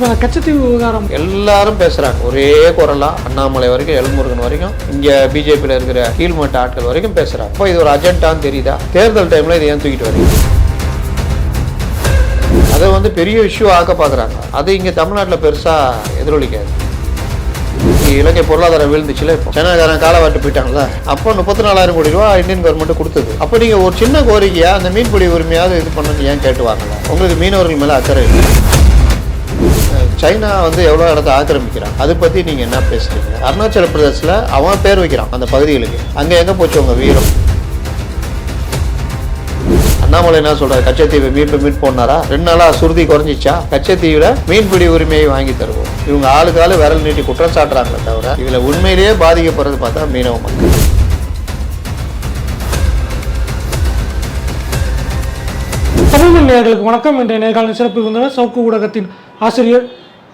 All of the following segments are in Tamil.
இப்போ கச்சத்தீவு விவகாரம். எல்லாரும் பேசுறாங்க. ஒரே குரலா அண்ணாமலை வரைக்கும் எல்முருகன் வரைக்கும் இங்க பிஜேபியில் இருக்கிற கீழ்மட்ட ஆட்கள் வரைக்கும் பேசுறாங்க. இப்போ இது ஒரு அஜெண்டான்னு தெரியுதா? தேர்தல் டைம்ல இதை ஏன் தூக்கிட்டு வரீங்க? அதை வந்து பெரிய இஷ்யூ ஆக்க பார்க்குறாங்க அது இங்கே தமிழ்நாட்டில் பெருசாக எதிரொலிக்காது. இலங்கை பொருளாதாரம் வீழ்ந்துச்சுல இப்போ. சைனாக்காரன் காலவாட்டு போயிட்டாங்களா அப்போ முப்பத்தி நாலாயிரம் கோடி ரூபா இந்தியன் கவர்மெண்ட் கொடுத்தது. அப்போ நீங்கள் ஒரு சின்ன கோரிக்கையாக அந்த மீன்பிடி உரிமையாவது இது பண்ணணும் ஏன் கேட்டு வாங்கல? உங்களுக்கு மீனவர்கள் மேலே அக்கறை இல்லை. சைனா வந்து எவ்வளோ இடத்த ஆக்கிரமிக்கிறான்? அதை பற்றி நீங்கள் என்ன பேசுறீங்க? அருணாச்சல பிரதேசில் அவன் பேர் வைக்கிறான் அந்த பகுதிகளுக்கு அங்கே எங்கே போச்சு உங்கள் வீரம்? அண்ணாமலை என்ன சொல்கிறார் கச்சத்தீவை மீண்டும் மீட் போனாரா ரெண்டு நாளாக சுருதி குறைஞ்சிச்சா? கச்சத்தீவில் மீன்பிடி உரிமையை வாங்கி தருவோம். இவங்க ஆளுக்கு ஆளு விரல் நீட்டி குற்றம் சாட்டுறாங்களே தவிர இதில் உண்மையிலேயே பாதிக்கப்படுறது பார்த்தா மீனவ மக்கள். தமிழ் நேர்களுக்கு வணக்கம். என்ற நேர்காணல் சிறப்பு விருந்தினர் சவுக்கு ஊடகத்தின் ஆசிரியர்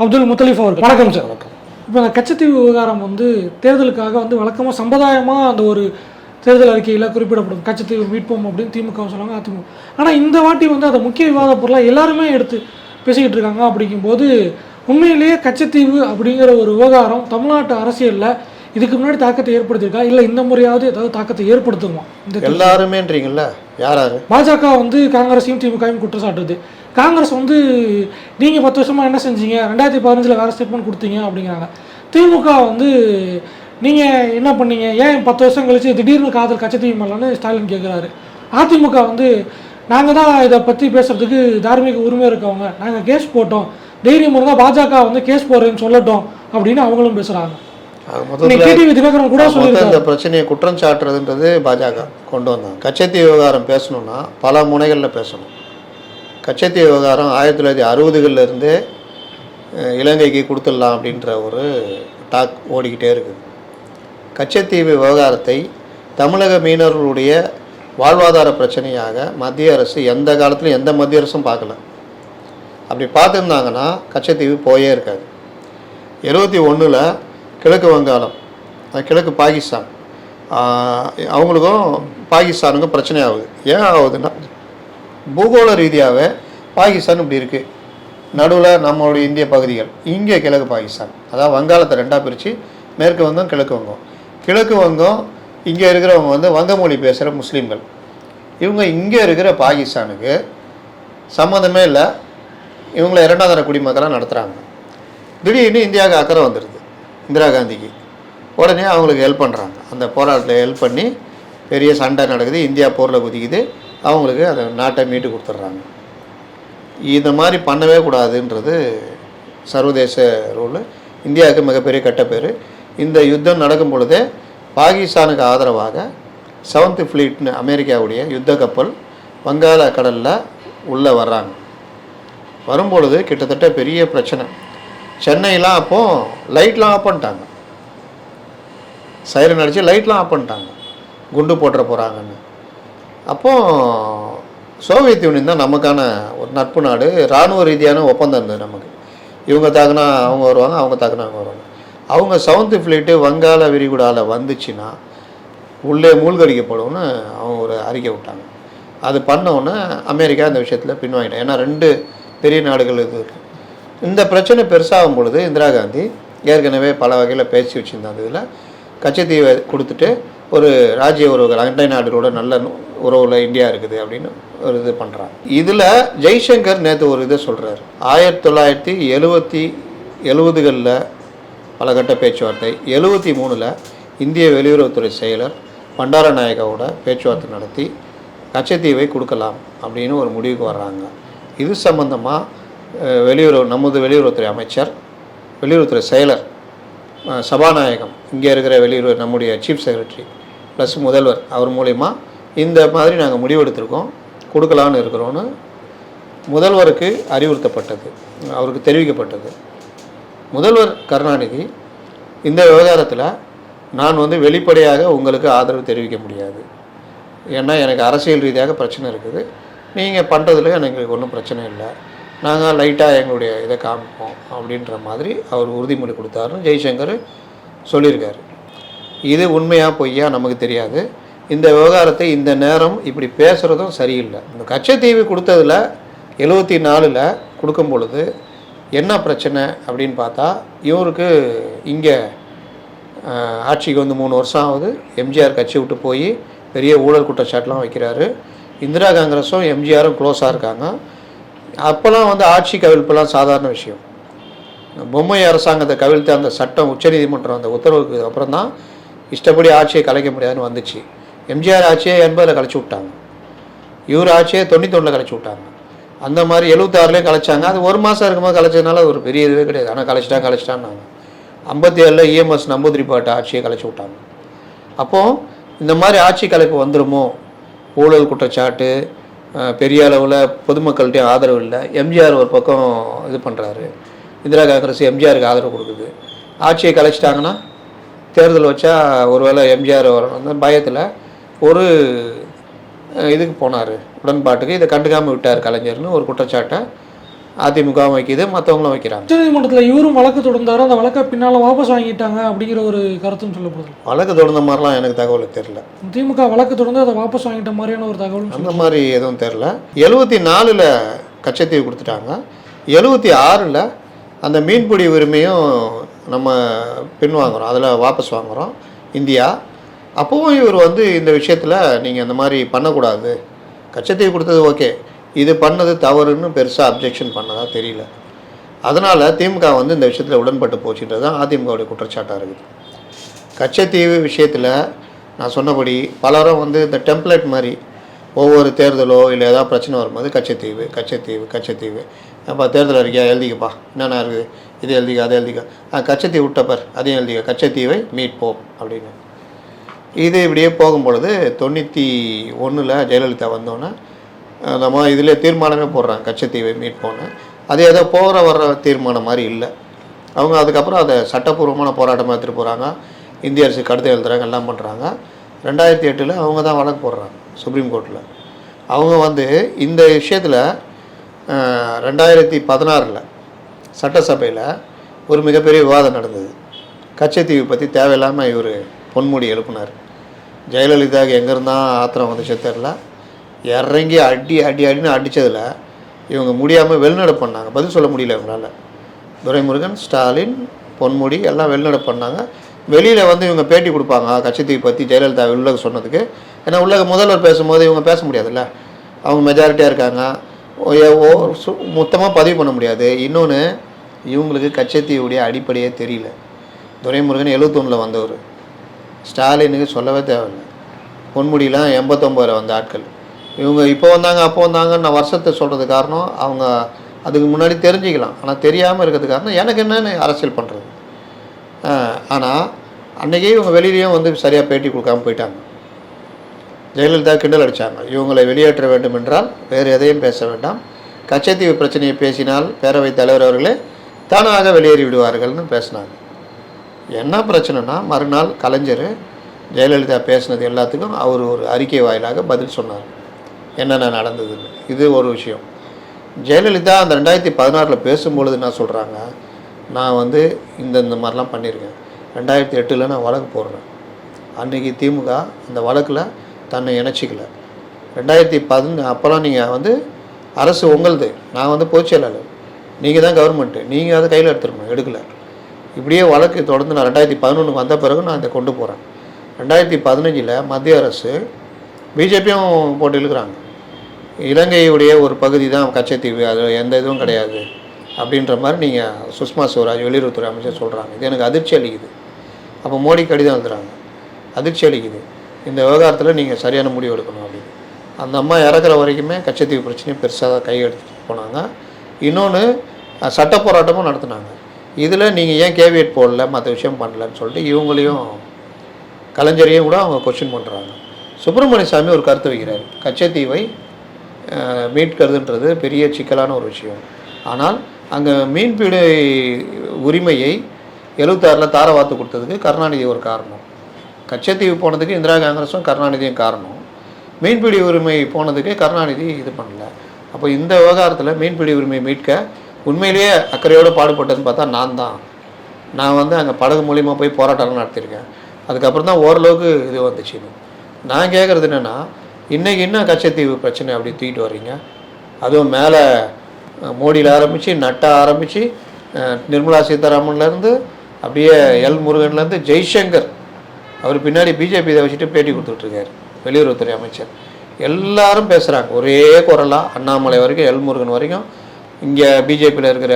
அப்துல் முத்தலிஃப் அவர்கள். வணக்கம் சார். வணக்கம் இப்போ இந்த கச்சத்தீவு விவகாரம் வந்து தேர்தலுக்காக வந்து வழக்கமாக சம்பிரதாயமாக அந்த ஒரு தேர்தல் அறிக்கையில் குறிப்பிடப்படும். கச்சத்தீவு மீட்போம் அப்படின்னு திமுக சொல்லுவாங்க அதிமுக. ஆனால் இந்த வாட்டி வந்து அதை முக்கிய விவாத பொருளாக எல்லாருமே எடுத்து பேசிக்கிட்டு இருக்காங்க அப்படிங்கும்போது உண்மையிலேயே கச்சத்தீவு அப்படிங்கிற ஒரு விவகாரம் தமிழ்நாட்டு அரசியலில் இதுக்கு முன்னாடி தாக்கத்தை ஏற்படுத்தியிருக்கா? இல்லை இந்த முறையாவது ஏதாவது தாக்கத்தை ஏற்படுத்துமா? இந்த எல்லாருமேன்றீங்கல்ல? யார் யாரு? பாஜக வந்து காங்கிரஸையும் திமுகவும் குற்றம் சாட்டுது காங்கிரஸ் வந்து நீங்கள் பத்து வருஷமாக என்ன செஞ்சீங்க? ரெண்டாயிரத்தி பதினஞ்சில் வேறு ஸ்டேட்மெண்ட் கொடுத்தீங்க அப்படிங்கிறாங்க. திமுக வந்து நீங்கள் என்ன பண்ணீங்க? ஏன் பத்து வருஷம் கழிச்சு திடீர்னு காதல் கச்சத்தீவு மேலான்னு ஸ்டாலின் கேட்குறாரு அதிமுக வந்து நாங்கள் தான் இதை பற்றி பேசுகிறதுக்கு தார்மீக உரிமை இருக்கவங்க. நாங்கள் கேஸ் போட்டோம். தைரியம் இருந்தால் பாஜக வந்து கேஸ் போடுறேன்னு சொல்லட்டும் அப்படின்னு அவங்களும் பேசுகிறாங்க தினகரன் கூட சொல்லியிருக்காரு. இந்த பிரச்சனையை குற்றம் சாட்டுறதுன்றது பாஜக கொண்டு வந்தாங்க. கச்சத்தீவு விவகாரம் பேசணும்னா பல முனைகளில் பேசணும். கச்சத்தீவு விவகாரம் ஆயிரத்தி தொள்ளாயிரத்தி அறுபதுகளில் இலங்கைக்கு கொடுத்துடலாம் அப்படின்ற ஒரு டாக் ஓடிக்கிட்டே இருக்குது. கச்சத்தீவு விவகாரத்தை தமிழக மீனவர்களுடைய வாழ்வாதார பிரச்சனையாக மத்திய அரசு எந்த காலத்திலும் எந்த மத்திய அரசும் பார்க்கல. அப்படி பார்த்துருந்தாங்கன்னா கச்சத்தீவு போயே இருக்காது. எழுபத்தி ஒன்றில் கிழக்கு வங்காளம் கிழக்கு பாகிஸ்தான் அவங்களுக்கும் பாகிஸ்தானுக்கும் பிரச்சனை ஆகுது ஏன் ஆகுதுன்னா பூகோள ரீதியாகவே பாகிஸ்தான் இப்படி இருக்குது நடுவில் நம்மளுடைய இந்திய பகுதிகள். இங்கே கிழக்கு பாகிஸ்தான். அதாவது வங்காளத்தை ரெண்டாக பிரித்து மேற்கு வங்கம் கிழக்கு வங்கம். கிழக்கு வங்கம் இங்கே இருக்கிறவங்க வந்து வங்க மொழி பேசுகிற முஸ்லீம்கள். இவங்க இங்கே இருக்கிற பாகிஸ்தானுக்கு சம்மந்தமே இல்லை. இவங்கள இரண்டாம் தர குடிமக்களாக நடத்துகிறாங்க திடீர்னு இந்தியாவுக்கு அக்கறை வந்துடுது இந்திரா காந்திக்கு. உடனே அவங்களுக்கு ஹெல்ப் பண்ணுறாங்க அந்த போராட்டத்தில் ஹெல்ப் பண்ணி பெரிய சண்டை நடக்குது. இந்தியா போரில் குதிக்குது. அவங்களுக்கு அதை நாட்டை மீட்டு கொடுத்துட்றாங்க. இந்த மாதிரி பண்ணவே கூடாதுன்றது சர்வதேச ரூல். இந்தியாவுக்கு மிகப்பெரிய கெட்ட பேர். இந்த யுத்தம் நடக்கும் பொழுதே பாகிஸ்தானுக்கு ஆதரவாக செவன்த் ஃப்ளீட்னு அமெரிக்காவுடைய யுத்த கப்பல் வங்காள கடலில் உள்ளே வர்றாங்க. வரும்பொழுது கிட்டத்தட்ட பெரிய பிரச்சனை. சென்னையெலாம் அப்போ லைட்லாம் ஆஃப் பண்ணிட்டாங்க. சைரன் அடித்து லைட்லாம் ஆஃப் பண்ணிட்டாங்க. குண்டு போட்டுற போகிறாங்கன்னு அப்போ சோவியத் யூனியன் தான் நமக்கான ஒரு நட்பு நாடு. இராணுவ ரீதியான ஒப்பந்தம் இருந்தது நமக்கு. இவங்க தாக்குனா அவங்க வருவாங்க அவங்க தாக்குனா அவங்க வருவாங்க. அவங்க செவன்த்து ஃப்ளீட்டு வங்காள விரிகுடாவில் வந்துச்சுன்னா உள்ளே மூழ்கடிக்கப்படும்னு அவங்க ஒரு அறிக்கை விட்டாங்க. அது பண்ணோன்னே அமெரிக்கா இந்த விஷயத்தில் பின்வாங்கிட்டாங்க. ஏன்னா ரெண்டு பெரிய நாடுகள் இது இந்த பிரச்சனை பெருசாகும் பொழுது இந்திரா காந்தி ஏற்கனவே பல வகையில் பேசி வச்சுருந்தாங்க. இதில் கச்சத்தீவை கொடுத்துட்டு ஒரு ராஜ்ய உறவுகள் அண்டை நாடுகளோட நல்ல உறவில் இந்தியா இருக்குது அப்படின்னு ஒரு இது பண்ணுறாங்க இதில் ஜெய்சங்கர் நேற்று ஒரு இதை சொல்கிறார் ஆயிரத்தி தொள்ளாயிரத்தி எழுபத்தி எழுபதுகளில் பலகட்ட பேச்சுவார்த்தை எழுபத்தி மூணில் இந்திய வெளியுறவுத்துறை செயலர் பண்டாரநாயகாவோட பேச்சுவார்த்தை நடத்தி கச்சத்தீவை கொடுக்கலாம் அப்படின்னு ஒரு முடிவுக்கு வர்றாங்க. இது சம்பந்தமாக வெளியுறவு நமது வெளியுறவுத்துறை அமைச்சர் வெளியுறவுத்துறை செயலர் சபாநாயகம் இங்கே இருக்கிற வெளியுறவு நம்முடைய சீஃப் செக்ரட்டரி ப்ளஸ் முதல்வர் அவர் மூலிமா இந்த மாதிரி நாங்கள் முடிவெடுத்திருக்கோம். கொடுக்கலான்னு இருக்கிறோன்னு முதல்வருக்கு அறிவுறுத்தப்பட்டது. அவருக்கு தெரிவிக்கப்பட்டது. முதல்வர் கருணாநிதி இந்த விவகாரத்தில் நான் வந்து வெளிப்படையாக உங்களுக்கு ஆதரவு தெரிவிக்க முடியாது. ஏன்னா எனக்கு அரசியல் ரீதியாக பிரச்சனை இருக்குது. நீங்கள் பண்ணுறதுல எனக்கு ஒன்றும் பிரச்சனை இல்லை. நாங்கள் லைட்டாக எங்களுடைய இதை காமிப்போம் அப்படின்ற மாதிரி அவர் உறுதிமொழி கொடுத்தாருன்னு ஜெய்சங்கர் சொல்லியிருக்காரு. இது உண்மையாக பொய்யா நமக்கு தெரியாது. இந்த விவகாரத்தை இந்த நேரம் இப்படி பேசுகிறதும் சரியில்லை. இந்த கச்சத்தீவு கொடுத்ததில் எழுபத்தி நாலில் கொடுக்கும் பொழுது என்ன பிரச்சனை அப்படின்னு பார்த்தா இவருக்கு இங்கே ஆட்சிக்கு வந்து மூணு வருஷம் ஆகுது. எம்ஜிஆர் கட்சி விட்டு போய் பெரிய ஊழல் குற்றச்சாட்டுலாம் வைக்கிறாரு. இந்திரா காங்கிரஸும் எம்ஜிஆரும் க்ளோஸாக இருக்காங்க. அப்போல்லாம் வந்து ஆட்சி கவிழ்ப்புலாம் சாதாரண விஷயம். பொம்மை அரசாங்கத்தை கவிழ்த்து அந்த சட்டம் உச்சநீதிமன்றம் அந்த உத்தரவுக்கு அப்புறம் தான் இஷ்டப்படி ஆட்சியை கலைக்க முடியாதுன்னு வந்துச்சு. எம்ஜிஆர் ஆட்சியை எண்பதில் கழிச்சு விட்டாங்க. இவர் ஆட்சியை தொண்ணூத்தொன்னில் கழிச்சு விட்டாங்க. அந்த மாதிரி எழுபத்தாறுலேயும் கலைச்சாங்க. அது ஒரு மாதம் இருக்கும்போது கலைச்சதுனால ஒரு பெரிய இதுவே கிடையாது. ஆனால் கலைச்சிட்டா கலைச்சிட்டான்னாங்க. ஐம்பத்தி ஏழில் இஎம்எஸ் நம்பூதிரி பாட்டு ஆட்சியை கலைச்சி விட்டாங்க. அப்போது இந்த மாதிரி ஆட்சி கலைப்பு வந்துருமோ? ஊழல் குற்றச்சாட்டு பெரிய அளவில் பொதுமக்கள்கிட்டையும் ஆதரவு இல்லை. எம்ஜிஆர் ஒரு பக்கம் இது பண்ணுறாரு இந்திரா காங்கிரஸ் எம்ஜிஆருக்கு ஆதரவு கொடுக்குது. ஆட்சியை கலைச்சிட்டாங்கன்னா தேர்தல் வச்சா ஒருவேளை எம்ஜிஆர் வரணும் பயத்தில் ஒரு இதுக்கு போனார் உடன்பாட்டுக்கு. இதை கண்டுக்காமல் விட்டார் கலைஞர்னு ஒரு குற்றச்சாட்டை அதிமுகவும் வைக்குது மற்றவங்களும் வைக்கிறாங்க. உச்சநீதிமன்றத்தில் இவரும் வழக்கு தொடர்ந்தாரு அந்த வழக்கை பின்னால் வாபஸ் வாங்கிட்டாங்க அப்படிங்கிற ஒரு கருத்தும் சொல்லப்படுது. வழக்கு தொடர்ந்த மாதிரிலாம் எனக்கு தகவல் தெரில திமுக வழக்கு தொடர்ந்து அதை வாபஸ் வாங்கிட்ட மாதிரியான ஒரு தகவலும் அந்த மாதிரி எதுவும் தெரில எழுபத்தி நாலில் கச்சத்தீவு கொடுத்துட்டாங்க. எழுபத்தி ஆறில் அந்த மீன்பிடி உரிமையும் நம்ம பின்வாங்குறோம். அதில் வாபஸ் வாங்குகிறோம் இந்தியா அப்போவும் இவர் வந்து இந்த விஷயத்தில் நீங்கள் இந்த மாதிரி பண்ணக்கூடாது. கச்சத்தீவு கொடுத்தது ஓகே. இது பண்ணது தவறுன்னு பெருசாக அப்ஜெக்ஷன் பண்ணதா தெரியல. அதனால் திமுக வந்து இந்த விஷயத்தில் உடன்பட்டு போச்சுன்றது தான் அதிமுகவுடைய குற்றச்சாட்டாக இருக்குது. கச்சத்தீவு விஷயத்தில் நான் சொன்னபடி பலரும் வந்து இந்த டெம்ப்ளேட் மாதிரி ஒவ்வொரு தேர்தலோ இல்லை ஏதாவது பிரச்சனை வரும்போது கச்சத்தீவு கச்சத்தீவு கச்சத்தீவு. அப்போ தேர்தல் அறிக்கையா எழுதிக்கப்பா. என்னென்ன இருக்குது? இது எழுதிக்க அதை எழுதிக்க. ஆ கச்சத்தீவு விட்டப்பர் அதையும் எழுதிக்க. கச்சத்தீவை மீட்போம் அப்படின்னு. இது இப்படியே போகும்பொழுது தொண்ணூற்றி ஒன்றில் ஜெயலலிதா வந்தோன்னே நம்ம இதில் தீர்மானமே போடுறாங்க கச்சத்தீவை மீட்போன்னு. அது ஏதோ போகிற வர்ற தீர்மானம் மாதிரி இல்லை. அவங்க அதுக்கப்புறம் அதை சட்டப்பூர்வமான போராட்டமாக எடுத்துகிட்டு போகிறாங்க இந்திய அரசு கடிதம் எழுதுறாங்க எல்லாம் பண்ணுறாங்க ரெண்டாயிரத்தி எட்டில் அவங்க தான் வழக்கு போடுறாங்க சுப்ரீம் கோர்ட்டில் அவங்க வந்து இந்த விஷயத்தில் ரெண்டாயிரத்தி பதினாறில் சட்டசபையில் ஒரு மிகப்பெரிய விவாதம் நடந்தது. கச்சத்தீவு பற்றி தேவையில்லாமல் இவர் பொன்முடி எழுப்பினார். ஜெயலலிதாவுக்கு எங்கேருந்தான் ஆத்திரம் வந்துச்சே தெரில இறங்கி அடி அடி அடின்னு அடித்ததில் இவங்க முடியாமல் வெளிநடப்பு பண்ணாங்க. பதில் சொல்ல முடியல இவங்களால. துரைமுருகன் ஸ்டாலின் பொன்முடி எல்லாம் வெளிநடப்பு பண்ணாங்க. வெளியில் வந்து இவங்க பேட்டி கொடுப்பாங்க கட்சித்தீவு பற்றி ஜெயலலிதா உள்ளக சொன்னதுக்கு. ஏன்னா உள்ளக முதல்வர் பேசும்போது இவங்க பேச முடியாதுல்ல. அவங்க மெஜாரிட்டியாக இருக்காங்க. மொத்தமாக பதிவு பண்ண முடியாது. இன்னொன்று இவங்களுக்கு கச்சத்தீவுடைய அடிப்படையே தெரியல. துரைமுருகன் எழுபத்தொன்னில் வந்தவர். ஸ்டாலினுக்கு சொல்லவே தேவையில்லை. பொன்முடியெலாம் எண்பத்தொம்போதில் வந்த ஆட்கள். இவங்க இப்போ வந்தாங்க அப்போ வந்தாங்கன்னு நான் வருஷத்தை சொல்கிறது காரணம் அவங்க அதுக்கு முன்னாடி தெரிஞ்சுக்கலாம். ஆனால் தெரியாமல் இருக்கிறது காரணம் எனக்கு என்னென்னு அரசியல் பண்ணுறது ஆனால் அன்றைக்கே இவங்க வெளியிலையும் வந்து சரியாக பேட்டி கொடுக்காம போயிட்டாங்க. ஜெயலலிதா கிண்டல் அடித்தாங்க இவங்களை வெளியேற்ற வேண்டும் என்றால் வேறு எதையும் பேச வேண்டாம். கச்சத்தீவு பிரச்சனையை பேசினால் பேரவைத் தலைவர் அவர்களே தானாக வெளியேறி விடுவார்கள்னு பேசினாங்க. என்ன பிரச்சனைனா மறுநாள் கலைஞர் ஜெயலலிதா பேசினது எல்லாத்துக்கும் அவர் ஒரு அறிக்கை வாயிலாக பதில் சொன்னார். என்னென்ன நடந்ததுன்னு. இது ஒரு விஷயம். ஜெயலலிதா அந்த ரெண்டாயிரத்தி பதினாறில் பேசும்பொழுது என்ன சொல்கிறாங்க நான் வந்து இந்த இந்த மாதிரிலாம் பண்ணியிருக்கேன். ரெண்டாயிரத்தி எட்டில் நான் வழக்கு போடுறேன். அன்றைக்கி திமுக அந்த வழக்கில் தன்னை இணைச்சிக்கல. ரெண்டாயிரத்தி பதின அப்போல்லாம் நீங்கள் வந்து அரசு உங்களுது. நான் வந்து பொதுச் செயலாளர். நீங்கள் தான் கவர்மெண்ட்டு நீங்கள் அதை கையில் எடுத்துருக்கணும். எடுக்கலை. இப்படியே வழக்கு தொடர்ந்து நான் ரெண்டாயிரத்தி பதினொன்று வந்த பிறகு நான் இதை கொண்டு போகிறேன் ரெண்டாயிரத்தி பதினஞ்சில் மத்திய அரசு பிஜேபியும் போட்டு இழுக்கிறாங்க. இலங்கையுடைய ஒரு பகுதி தான் கச்சத்தீவு அது எந்த இதுவும் கிடையாது அப்படின்ற மாதிரி நீங்கள் சுஷ்மா ஸ்வராஜ் வெளியுறவுத்துறை அமைச்சர் சொல்கிறாங்க இது எனக்கு அதிர்ச்சி அளிக்குது. அப்போ மோடி கடிதம் எழுதுறாங்க. அதிர்ச்சி அளிக்குது. இந்த விவகாரத்தில் நீங்கள் சரியான முடிவு எடுக்கணும் அப்படின்னு. அந்த அம்மா இறக்குற வரைக்குமே கச்சத்தீவு பிரச்சனையும் பெருசாக தான் கையெடுத்துட்டு போனாங்க. இன்னொன்று சட்ட போராட்டமும் நடத்துனாங்க. இதில் நீங்கள் ஏன் கேவியட் போடல மற்ற விஷயம் பண்ணலன்னு சொல்லிட்டு இவங்களையும் கலைஞரையும் கூட அவங்க கொஷின் பண்ணுறாங்க சுப்பிரமணிய சாமி ஒரு கருத்து வைக்கிறார். கச்சத்தீவை மீட்கிறதுன்றது பெரிய சிக்கலான ஒரு விஷயம். ஆனால் அங்கே மீன்பிடி உரிமையை எழுபத்தாறில் தாரவாத்து கொடுத்ததுக்கு கருணாநிதி ஒரு காரணம். கச்சத்தீவு போனதுக்கு இந்திரா காங்கிரஸும் கருணாநிதியும் காரணம். மீன்பிடி உரிமை போனதுக்கு கருணாநிதி இது பண்ணல. அப்போ இந்த விவகாரத்தில் மீன்பிடி உரிமையை மீட்க உண்மையிலேயே அக்கறையோடு பாடுபட்டதுன்னு பார்த்தா நான் தான். நான் வந்து அங்கே படகு மூலிமா போய் போராட்டம் நடத்தியிருக்கேன். அதுக்கப்புறம் தான் ஓரளவுக்கு இது வந்துச்சு நான் கேட்குறது என்னென்னா இன்றைக்கி என்ன கச்சத்தீவு பிரச்சனை அப்படி தூக்கிட்டு வர்றீங்க? அதுவும் மேலே மோடியில் ஆரம்பித்து நட்ட ஆரம்பித்து நிர்மலா சீதாராமன்லேருந்து அப்படியே எல் முருகன்லேருந்து ஜெய்சங்கர். அவர் பின்னாடி பிஜேபி இதை வச்சுட்டு பேட்டி கொடுத்துட்ருக்காரு. வெளியுறவுத்துறை அமைச்சர். எல்லாரும் பேசுகிறாங்க ஒரே குரலாக அண்ணாமலை வரைக்கும் எல் முருகன் வரைக்கும் இங்கே பிஜேபியில் இருக்கிற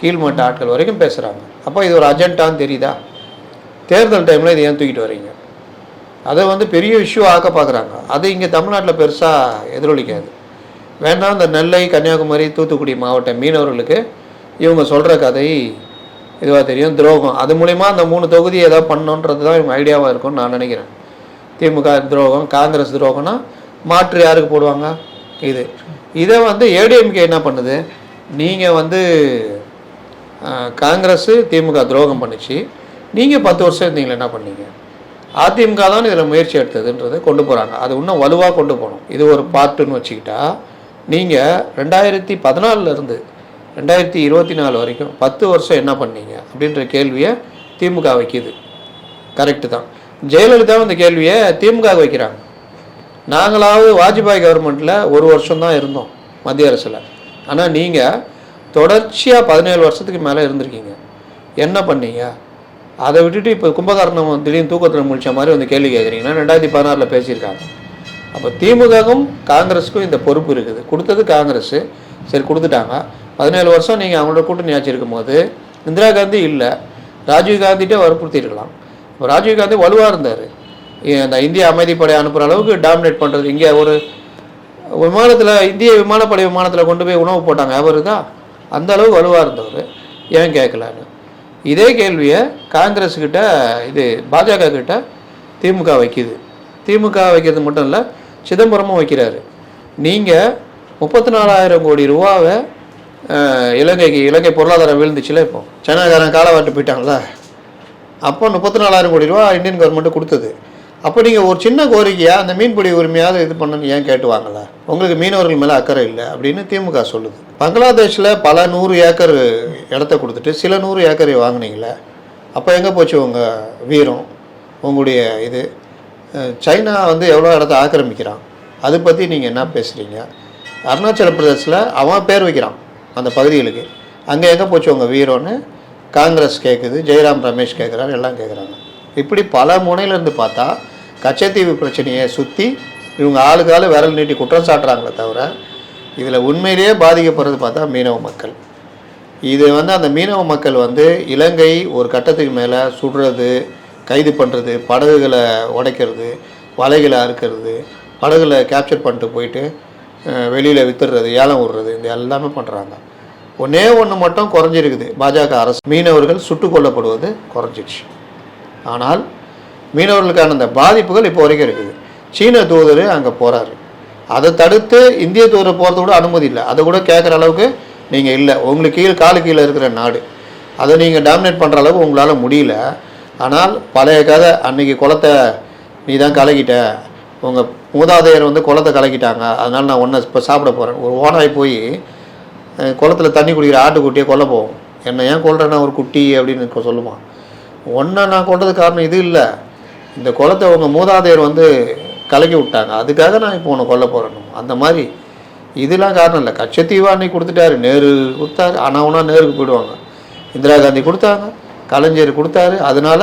கீழ்மட்ட ஆட்கள் வரைக்கும் பேசுகிறாங்க அப்போ இது ஒரு அஜெண்டான்னு தெரியுதா? தேர்தல் டைமில் இதை ஏன் தூக்கிட்டு வர்றீங்க அதை வந்து பெரிய இஷ்யூ ஆக்க பார்க்குறாங்க அது இங்கே தமிழ்நாட்டில் பெருசாக எதிரொலிக்காது. வேண்டாம் இந்த நெல்லை கன்னியாகுமரி தூத்துக்குடி மாவட்ட மீனவர்களுக்கு இவங்க சொல்கிற கதை இதுவாக தெரியும். துரோகம். அது மூலிமா அந்த மூணு தொகுதி ஏதாவது பண்ணணுன்றது தான் இவங்க ஐடியாவாக இருக்கும்னு நான் நினைக்கிறேன். திமுக துரோகம் காங்கிரஸ் துரோகம்னா மாற்று யாருக்கு போடுவாங்க? இது. இதை வந்து ஏடிஎம்கே என்ன பண்ணுது? நீங்கள் வந்து காங்கிரஸு திமுக துரோகம் பண்ணிச்சு. நீங்கள் பத்து வருஷம் இருந்தீங்களே என்ன பண்ணீங்க? அதிமுக தான் இதில் முயற்சி எடுத்ததுன்றதை கொண்டு போகிறாங்க அது இன்னும் வலுவாக கொண்டு போகணும். இது ஒரு பார்ட்டுன்னு வச்சுக்கிட்டா நீங்கள் ரெண்டாயிரத்தி பதினாலிருந்து ரெண்டாயிரத்தி இருபத்தி நாலு வரைக்கும் பத்து வருஷம் என்ன பண்ணீங்க? அப்படின்ற கேள்வியை திமுக வைக்கிது. கரெக்டு தான். ஜெயலலிதாவும் இந்த கேள்வியை திமுக வைக்கிறாங்க. நாங்களாவது வாஜ்பாய் கவர்மெண்ட்டில் ஒரு வருஷம் தான் இருந்தோம் மத்திய அரசில். ஆனால் நீங்கள் தொடர்ச்சியாக பதினேழு வருஷத்துக்கு மேலே இருந்திருக்கீங்க. என்ன பண்ணீங்க? அதை விட்டுட்டு இப்போ கும்பகாரணம் திடீர்னு தூக்கத்தில் முழிச்ச மாதிரி வந்து கேள்வி கேட்குறீங்கன்னா ரெண்டாயிரத்தி பதினாறில் பேசியிருக்காங்க. அப்போ திமுகவும் காங்கிரஸுக்கும் இந்த பொறுப்பு இருக்குது. கொடுத்தது காங்கிரஸ். சரி கொடுத்துட்டாங்க. பதினேழு வருஷம் நீங்கள் அவங்களோட கூட்டணி ஆட்சி இருக்கும்போது இந்திரா காந்தி இல்லை. ராஜீவ் காந்திகிட்டே வற்புறுத்திருக்கலாம் இப்போ ராஜீவ் காந்தி வலுவாக இருந்தார். அந்த இந்திய அமைதிப்படை அனுப்புகிற அளவுக்கு டாமினேட் பண்ணுறது இங்கே ஒரு விமானத்தில் இந்திய விமானப்படை விமானத்தில் கொண்டு போய் உணவு போட்டாங்க. அவர் தான் அந்த அளவு வலுவாக இருந்தவர். ஏன் கேட்கலான்னு இதே கேள்வியை காங்கிரஸ் கிட்ட இது பாஜக கிட்ட திமுக வைக்கிது. திமுக வைக்கிறது மட்டும் இல்லை சிதம்பரமும் வைக்கிறாரு. நீங்கள் முப்பத்தி நாலாயிரம் கோடி ரூபாவை இலங்கைக்கு இலங்கை பொருளாதாரம் வீழ்ந்துச்சுல இப்போ. சைனாக்காரன் காலவாட்டு போயிட்டாங்களா அப்போ முப்பத்தி நாலாயிரம் கோடி ரூபா இந்தியன் கவர்மெண்ட்டு கொடுத்தது. அப்போ நீங்கள் ஒரு சின்ன கோரிக்கையாக அந்த மீன்பிடி உரிமையாவது இது பண்ணணும் ஏன் கேட்டுவாங்கள உங்களுக்கு மீனவர்கள் மேலே அக்கறை இல்லை அப்படின்னு திமுக சொல்லுது. பங்களாதேஷில் பல நூறு ஏக்கர் இடத்த கொடுத்துட்டு சில நூறு ஏக்கரை வாங்கினீங்களே அப்போ எங்கே போச்சு உங்கள் வீரம்? உங்களுடைய இது சைனா வந்து எவ்வளோ இடத்த ஆக்கிரமிக்கிறான்? அதை பற்றி நீங்கள் என்ன பேசுகிறீங்க அருணாச்சல பிரதேசில் அவன் பேர் வைக்கிறான் அந்த பகுதிகளுக்கு. அங்கே எங்கே போச்சு உங்கள் வீரம்னு காங்கிரஸ் கேட்குது ஜெயராம் ரமேஷ் கேட்குறாரு எல்லாம் கேட்குறாங்க இப்படி பல முனையிலேருந்து பார்த்தா கச்சத்தீவு பிரச்சனையை சுற்றி இவங்க ஆளுக்கு விரல் நீட்டி குற்றம் சாட்டுறாங்களே தவிர இதில் உண்மையிலேயே பாதிக்கப்படுறது பார்த்தா மீனவ மக்கள். இது வந்து அந்த மீனவ மக்கள் வந்து இலங்கை ஒரு கட்டத்துக்கு மேலே சுடுறது கைது பண்ணுறது படகுகளை உடைக்கிறது வலைகளை அறுக்கிறது படகுகளை கேப்சர் பண்ணிட்டு போயிட்டு வெளியில் வித்துடுறது ஏலம் விடுறது இது எல்லாமே பண்ணுறாங்க ஒன்றே ஒன்று மட்டும் குறைஞ்சிருக்குது. பாஜக அரசு மீனவர்கள் சுட்டுக் கொல்லப்படுவது குறைஞ்சிடுச்சு. ஆனால் மீனவர்களுக்கான அந்த பாதிப்புகள் இப்போ வரைக்கும் இருக்குது. சீன தூதர் அங்கே போகிறாரு அதை தடுத்து இந்திய தூதரை போகிறது கூட அனுமதி இல்லை. அதை கூட கேட்குற அளவுக்கு நீங்கள் இல்லை. உங்களுக்கு கீழே காலு கீழே இருக்கிற நாடு. அதை நீங்கள் டாமினேட் பண்ணுற அளவுக்கு உங்களால் முடியல. ஆனால் பழைய கதை அன்னைக்கு குளத்தை நீ தான் கலக்கிட்ட. உங்கள் மூதாதையர் வந்து குளத்தை கலக்கிட்டாங்க. அதனால் நான் ஒன்றை இப்போ சாப்பிட போகிறேன் ஒரு ஓனாய் போய் குளத்தில் குளத்துல தண்ணி குடிக்கிற ஆட்டுக்குட்டியை கொல்ல போவோம். என்னை ஏன் கொல்றேன்னா ஒரு குட்டி அப்படின்னு சொல்லுவான். ஒன்றை நான் கொல்றது காரணம் இது இல்லை. இந்த குளத்தை உங்கள் மூதாதையர் வந்து கலக்கி விட்டாங்க. அதுக்காக நான் இப்போ உன்னை கொல்ல போகிறேன் அந்த மாதிரி இதெல்லாம் காரணம் இல்லை. கச்சத்தீவா அன்னைக்கு கொடுத்துட்டாரு. நேரு கொடுத்தாரு. ஆனால் ஒன்றா நேருக்கு போயிடுவாங்க. இந்திரா காந்தி கொடுத்தாங்க. கலைஞர் கொடுத்தாரு. அதனால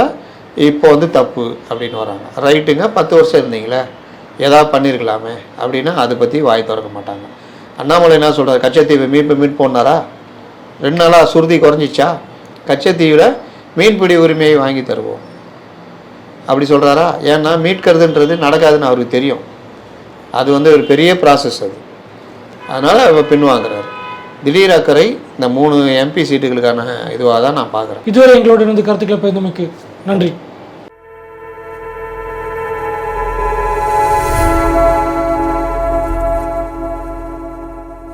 இப்போ வந்து தப்பு அப்படின்னு வராங்க. ரைட்டுங்க பத்து வருஷம் இருந்தீங்களே. ஏதாவது பண்ணியிருக்கலாமே அப்படின்னா அதை பற்றி வாய் திறக்க மாட்டாங்க. அண்ணாமலை என்ன சொல்கிறார் கச்சத்தீவை மீட்பு மீட் போனாரா ரெண்டு நாளாக சுருதி குறைஞ்சிச்சா? கச்சத்தீவில் மீன்பிடி உரிமையை வாங்கி தருவோம். அப்படி சொல்கிறாரா ஏன்னா மீட்கிறதுன்றது நடக்காதுன்னு அவருக்கு தெரியும். அது வந்து ஒரு பெரிய ப்ராசஸ் அது. அதனால் அவர் பின்வாங்குறாரு திடீர் அக்கறை இந்த மூணு எம்பி சீட்டுகளுக்கான இதுவாக தான் நான் பார்க்குறேன். இதுவரை எங்களோட இருந்து கருத்துக்களை பகிர்ந்தமைக்கு நன்றி.